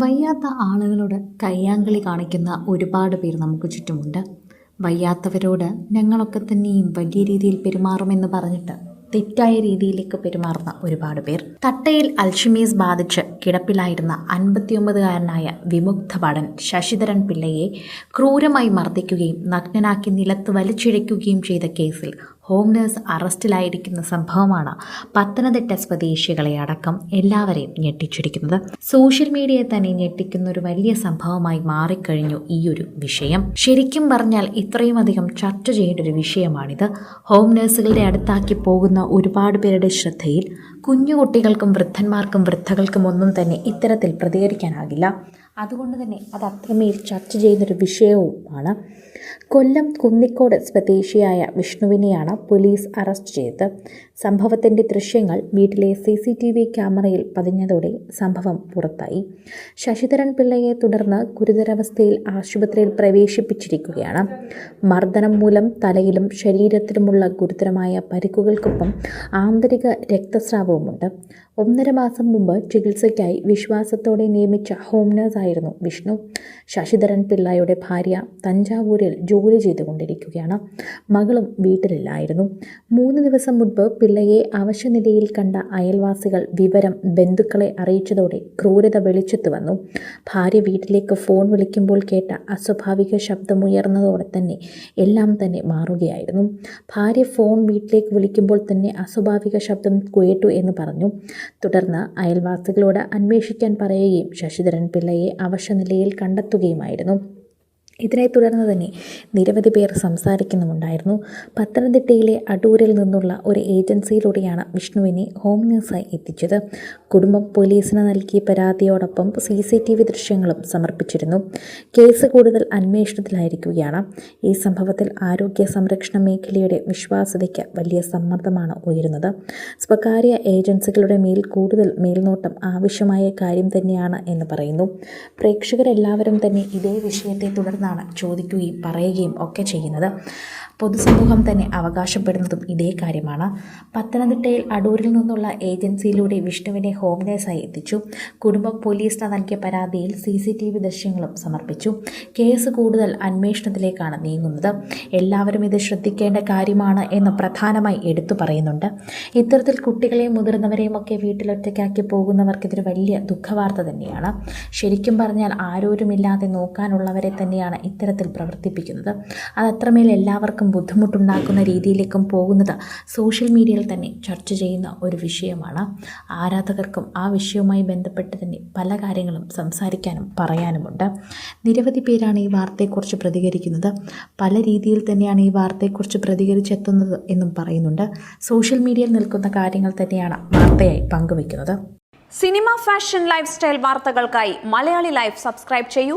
വയ്യാത്ത ആളുകളോട് കയ്യാങ്കളി കാണിക്കുന്ന ഒരുപാട് പേർ നമുക്ക് ചുറ്റുമുണ്ട്. വയ്യാത്തവരോട് ഞങ്ങളൊക്കെ തന്നെയും വലിയ രീതിയിൽ പെരുമാറുമെന്ന് പറഞ്ഞിട്ട് തെറ്റായ രീതിയിലേക്ക് പെരുമാറുന്ന ഒരുപാട് പേർ. തട്ടയിൽ അൽഷിമീസ് ബാധിച്ച് കിടപ്പിലായിരുന്ന അൻപത്തിയൊമ്പതുകാരനായ വിമുക്ത ഭടൻ ശശിധരൻ പിള്ളയെ ക്രൂരമായി മർദ്ദിക്കുകയും നഗ്നനാക്കി നിലത്ത് വലിച്ചിഴയ്ക്കുകയും ചെയ്ത കേസിൽ ഹോം നേഴ്സ് അറസ്റ്റിലായിരിക്കുന്ന സംഭവമാണ് പത്തനംതിട്ട സ്വദേശികളെ അടക്കം എല്ലാവരെയും ഞെട്ടിച്ചിരിക്കുന്നത്. സോഷ്യൽ മീഡിയയെ തന്നെ ഞെട്ടിക്കുന്ന ഒരു വലിയ സംഭവമായി മാറിക്കഴിഞ്ഞു ഈ ഒരു വിഷയം. ശരിക്കും പറഞ്ഞാൽ ഇത്രയും അധികം ചർച്ച ചെയ്യേണ്ട ഒരു വിഷയമാണിത്. ഹോം നേഴ്സുകളുടെ അടുത്താക്കി പോകുന്ന ഒരുപാട് പേരുടെ ശ്രദ്ധയിൽ കുഞ്ഞുകുട്ടികൾക്കും വൃദ്ധന്മാർക്കും വൃദ്ധകൾക്കും ഒന്നും തന്നെ ഇത്തരത്തിൽ പ്രതികരിക്കാനാകില്ല. അതുകൊണ്ട് തന്നെ അത് അത്രമേൽ ചർച്ച ചെയ്യുന്നൊരു വിഷയവുമാണ്. കൊല്ലം കുന്നിക്കോട് സ്വദേശിയായ വിഷ്ണുവിനെയാണ് പോലീസ് അറസ്റ്റ് ചെയ്തത് സംഭവത്തിന്റെ ദൃശ്യങ്ങൾ വീട്ടിലെ സി സി ടി വി ക്യാമറയിൽ പതിഞ്ഞതോടെ സംഭവം പുറത്തായി. ശശിധരൻ പിള്ളയെ തുടർന്ന് ഗുരുതരാവസ്ഥയിൽ ആശുപത്രിയിൽ പ്രവേശിപ്പിച്ചിരിക്കുകയാണ്. മർദ്ദനം മൂലം തലയിലും ശരീരത്തിലുമുള്ള ഗുരുതരമായ പരിക്കുകൾക്കൊപ്പം ആന്തരിക രക്തസ്രാവവുമുണ്ട്. ഒന്നര മാസം മുമ്പ് ചികിത്സയ്ക്കായി വിശ്വാസത്തോടെ നിയമിച്ച ഹോം നേഴ്സായിരുന്നു വിഷ്ണു. ശശിധരൻ പിള്ളയുടെ ഭാര്യ തഞ്ചാവൂരിൽ ജോലി ചെയ്തുകൊണ്ടിരിക്കുകയാണ്. മകളും വീട്ടിലില്ലായിരുന്നു. മൂന്ന് ദിവസം മുൻപ് പിള്ളയെ അവശനിലയിൽ കണ്ട അയൽവാസികൾ വിവരം ബന്ധുക്കളെ അറിയിച്ചതോടെ ക്രൂരത വെളിച്ചെത്തു വന്നു. ഭാര്യ വീട്ടിലേക്ക് ഫോൺ വിളിക്കുമ്പോൾ കേട്ട അസ്വാഭാവിക ശബ്ദമുയർന്നതോടെ തന്നെ എല്ലാം തന്നെ മാറുകയായിരുന്നു. ഭാര്യ ഫോൺ വീട്ടിലേക്ക് വിളിക്കുമ്പോൾ തന്നെ അസ്വാഭാവിക ശബ്ദം കേട്ടു എന്ന് പറഞ്ഞു. തുടർന്ന് അയൽവാസികളോട് അന്വേഷിക്കാൻ പറയുകയും ശശിധരൻ പിള്ളയെ അവശനിലയിൽ കണ്ടെത്തുകയുമായിരുന്നു. ഇതിനെ തുടർന്ന് തന്നെ നിരവധി പേർ സംസാരിക്കുന്നുമുണ്ടായിരുന്നു. പത്തനംതിട്ടയിലെ അടൂരിൽ നിന്നുള്ള ഒരു ഏജൻസിയിലൂടെയാണ് വിഷ്ണുവിനെ ഹോം നഴ്സായി എത്തിച്ചത്. കുടുംബം പോലീസിന് നൽകിയ പരാതിയോടൊപ്പം സി സി ടി വി ദൃശ്യങ്ങളും സമർപ്പിച്ചിരുന്നു. കേസ് കൂടുതൽ അന്വേഷണത്തിലായിരിക്കുകയാണ്. ഈ സംഭവത്തിൽ ആരോഗ്യ സംരക്ഷണ മേഖലയുടെ വിശ്വാസ്യതയ്ക്ക് വലിയ സമ്മർദ്ദമാണ് ഉയരുന്നത്. സ്വകാര്യ ഏജൻസികളുടെ മേൽ കൂടുതൽ മേൽനോട്ടം ആവശ്യമായ കാര്യം തന്നെയാണ് എന്ന് പറയുന്നു. പ്രേക്ഷകരെല്ലാവരും തന്നെ ഇതേ വിഷയത്തെ തുടർന്നാണ് ചോദിക്കുകയും പറയുകയും ഒക്കെ ചെയ്യുന്നത്. പൊതുസമൂഹം തന്നെ അവകാശപ്പെടുന്നതും ഇതേ കാര്യമാണ്. പത്തനംതിട്ടയിൽ അടൂരിൽ നിന്നുള്ള ഏജൻസിയിലൂടെ വിഷ്ണുവിനെ ഹോം നേഴ്സായി എത്തിച്ചു. കുടുംബം പോലീസിന് നൽകിയ പരാതിയിൽ സി സി ടി വി ദൃശ്യങ്ങളും സമർപ്പിച്ചു. കേസ് കൂടുതൽ അന്വേഷണത്തിലേക്കാണ് നീങ്ങുന്നത്. എല്ലാവരും ഇത് ശ്രദ്ധിക്കേണ്ട കാര്യമാണ് എന്ന് പ്രധാനമായി എടുത്തു പറയുന്നുണ്ട്. ഇത്തരത്തിൽ കുട്ടികളെയും മുതിർന്നവരെയും ഒക്കെ വീട്ടിലൊറ്റയ്ക്കാക്കി പോകുന്നവർക്കിതൊരു വലിയ ദുഃഖവാർത്ത തന്നെയാണ്. ശരിക്കും പറഞ്ഞാൽ ആരോരുമില്ലാതെ നോക്കാനുള്ളവരെ തന്നെയാണ് ഇത്തരത്തിൽ പ്രവർത്തിപ്പിക്കുന്നത്. അത് അത്രമേൽ എല്ലാവർക്കും ബുദ്ധിമുട്ടുണ്ടാക്കുന്ന രീതിയിലേക്കും പോകുന്നത് സോഷ്യൽ മീഡിയയിൽ തന്നെ ചർച്ച ചെയ്യുന്ന ഒരു വിഷയമാണ്. ആരാധകർക്കും ആ വിഷയവുമായി ബന്ധപ്പെട്ട് തന്നെ പല കാര്യങ്ങളും സംസാരിക്കാനും പറയാനുമുണ്ട്. നിരവധി പേരാണ് ഈ വാർത്തയെക്കുറിച്ച് പ്രതികരിക്കുന്നത്. പല രീതിയിൽ തന്നെയാണ് ഈ വാർത്തയെക്കുറിച്ച് പ്രതികരിച്ചെത്തുന്നത് എന്നും പറയുന്നുണ്ട്. സോഷ്യൽ മീഡിയയിൽ നിൽക്കുന്ന കാര്യങ്ങൾ തന്നെയാണ് വാർത്തയായി പങ്കുവയ്ക്കുന്നത്. സിനിമ ഫാഷൻ ലൈഫ് സ്റ്റൈൽ വാർത്തകൾക്കായി മലയാളി ലൈഫ് സബ്സ്ക്രൈബ് ചെയ്യൂ.